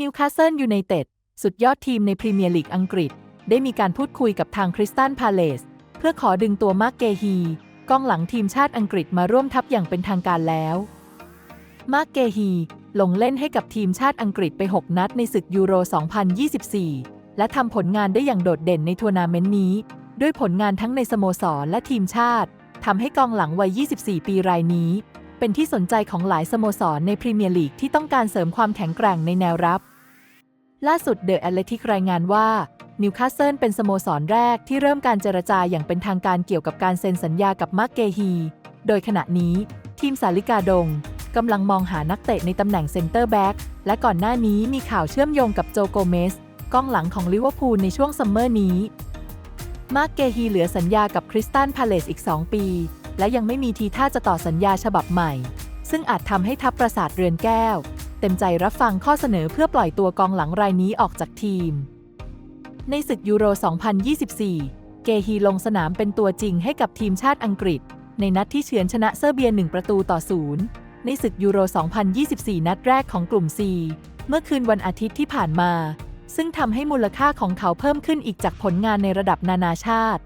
นิวคาสเซิลยูไนเต็ดสุดยอดทีมในพรีเมียร์ลีกอังกฤษ ได้มีการพูดคุยกับทางคริสตันพาเลสเพื่อขอดึงตัวมาร์กเกฮีกองหลังทีมชาติอังกฤษมาร่วมทัพอย่างเป็นทางการแล้ว มาร์กเกฮีลงเล่นให้กับทีมชาติอังกฤษไป 6 นัดในศึกยูโร 2024 และทำผลงานได้อย่างโดดเด่นในทัวร์นาเมนต์นี้ ด้วยผลงานทั้งในสโมสรและทีมชาติทำให้กองหลังวัย 24 ปีรายนี้ เป็นที่สนใจของหลายสโมสรในพรีเมียร์ลีกที่ต้องการเสริมความแข็งแกร่งในแนวรับ ล่าสุดเดอะแอตเลติกรายงานว่านิวคาสเซิลเป็นสโมสรแรกที่เริ่มการเจรจาอย่างเป็นทางการเกี่ยวกับการเซ็นสัญญากับมาร์กเกฮี โดยขณะนี้ ทีมสาลิกาดงกำลังมองหานักเตะในตำแหน่งเซนเตอร์แบ็กและก่อนหน้านี้มีข่าวเชื่อมโยงกับโจโกเมสกองหลังของลิเวอร์พูลในช่วงซัมเมอร์นี้ มาร์กเกฮีเหลือสัญญากับคริสตันพาเลสอีก 2 ปี และยังไม่มีทีท่าจะต่อสัญญาฉบับใหม่ ซึ่งอาจทำให้ทัพประสาทเรือนแก้ว เต็มใจรับฟังข้อเสนอเพื่อปล่อยตัวกองหลังรายนี้ออกจากทีม ในศึกยูโร 2024 เกฮีลงสนามเป็นตัวจริงให้กับทีมชาติอังกฤษ ในนัดที่เฉือนชนะเซอร์เบีย 1 ประตูต่อศูนย์ในศึกยูโร 2024 นัดแรกของกลุ่ม C เมื่อคืนวันอาทิตย์ที่ผ่านมา ซึ่งทำให้มูลค่าของเขาเพิ่มขึ้นอีกจากผลงานในระดับนานาชาติ